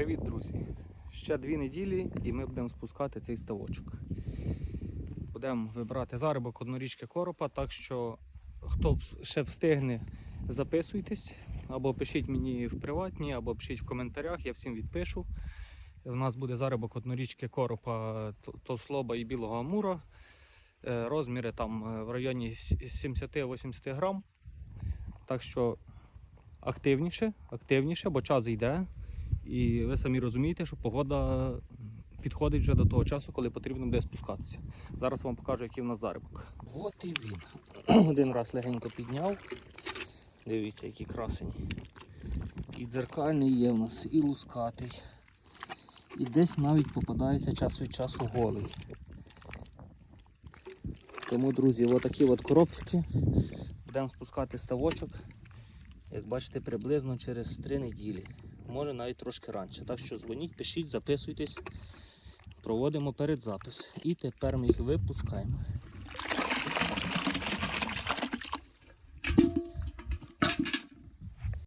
Привіт, друзі! Ще дві неділі і ми будемо спускати цей ставочок. Будемо вибирати заробок однорічки коропа, так що хто ще встигне, записуйтесь, або пишіть мені в приватні, або пишіть в коментарях, я всім відпишу. У нас буде заробок однорічки коропа то- тослоба і білого амура. Е, Розміри там е, в районі 70-80 грам. Так що активніше, активніше, бо час йде. І ви самі розумієте, що погода підходить вже до того часу, коли потрібно буде спускатися. Зараз вам покажу, який в нас заробок. От і він. Один раз легенько підняв. Дивіться, які красені. І дзеркальний є в нас, і лускатий. І десь навіть попадається час від часу голий. Тому, друзі, отакі от коробчики. Будемо спускати ставочок. Як бачите, приблизно через 3 неділі. Може навіть трошки раніше. Так що дзвоніть, пишіть, записуйтесь. Проводимо передзапис. І тепер ми їх випускаємо.